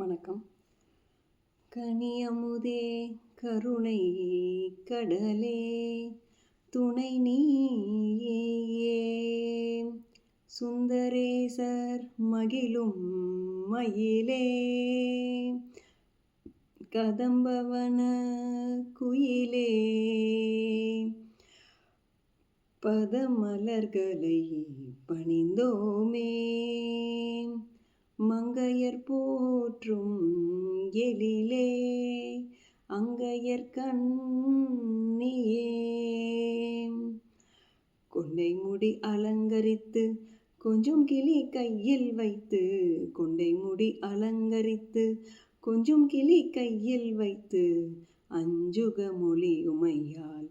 வணக்கம். கனியமுதே கருணை கடலே துணை நீயே. சுந்தரேசர் மகிழும் மயிலே கதம்பவன குயிலே. பதமலர்களை பணிந்தோமே மங்கையர் போ போற்றும் எழிலே அங்கையர் கண்ணியே. கொண்டை முடி அலங்கரித்து கொஞ்சம் கிளி கையில் வைத்து கொண்டை முடி அலங்கரித்து கொஞ்சம் கிளி கையில் வைத்து அஞ்சுக மொழி உமையால்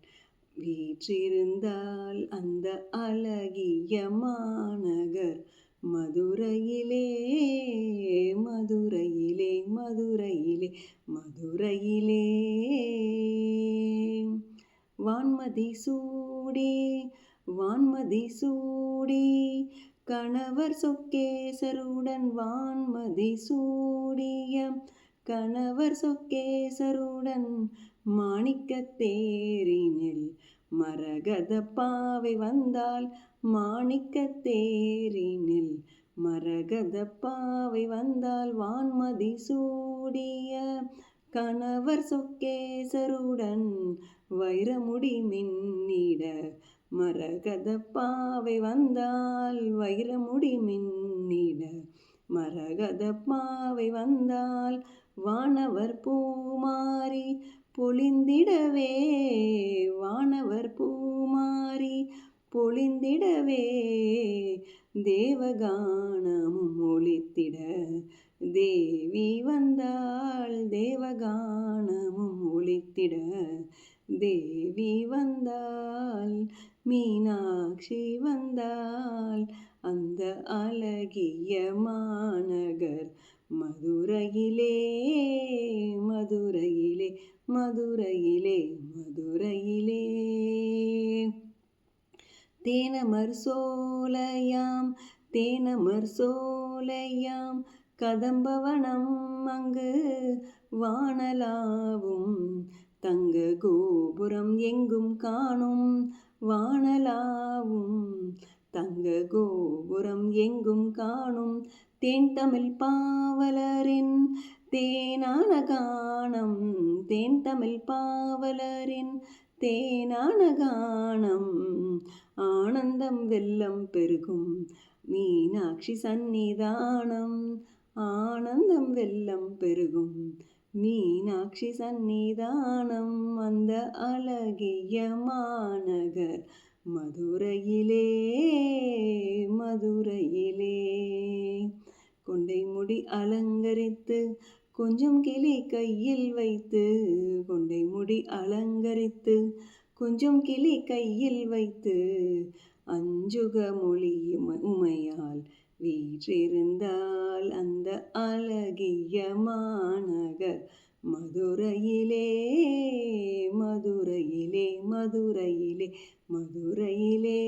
வீற்றிருந்தால் அந்த அழகிய மாநகர் மதுரையிலே மதுரையிலே மதுரையிலே மதுரையிலே. வான்மதி சூடி வான்மதி சூடி கணவர் சொக்கேசருடன் வான்மதி சூடிய கணவர் சொக்கேசருடன் மாணிக்க தேரினில் மரகத பாவை வந்தால் மாணிக்க தேரினில் மரகத பாவை வந்தால் வான்மதி சூடிய கணவர் சொக்கேசருடன் வைரமுடி மின்னிட மரகத பாவை வந்தால் வைரமுடி மின்னிட மரகத பாவை வந்தால் வானவர் பூமாரி பொழிந்திடவே வானவர் பூ பொழிந்திடவே. தேவகானமும் ஒழித்திட தேவி வந்தாள் தேவகானமும் ஒழித்திட தேவி வந்தாள் மீனாட்சி வந்தாள் அந்த அழகிய மாநகர். மதுரையிலே மதுரையிலே மதுரையிலே மதுரையிலே. தேனமர் சோலையாம் தேனமர் சோலையாம் கதம்பவனம் அங்கு வானலாவும் தங்க கோபுரம் எங்கும் காணும் வானலாவும் தங்க கோபுரம் எங்கும் காணும் தேன் தமிழ் பாவலரின் தேனான காணம் தேன் தமிழ் பாவலரின் தேனான கானம் ஆனந்தம் வெள்ளம் பெருகும். மீனாட்சி சந்நிதானம். ஆனந்தம் வெள்ளம் பெருகும். மீனாட்சி சந்நிதானம். அந்த அழகிய மாநகர். மதுரையிலே மதுரையிலே. கொண்டை முடி அலங்கரித்து கொஞ்சம் கிளி கையில் வைத்து கொண்டை முடி அலங்கரித்து கொஞ்சம் கிளி கையில் வைத்து அஞ்சுக மொழி உமையால் வீற்றிருந்தால் அந்த அழகிய மாநகர் மதுரையிலே மதுரையிலே மதுரையிலே மதுரையிலே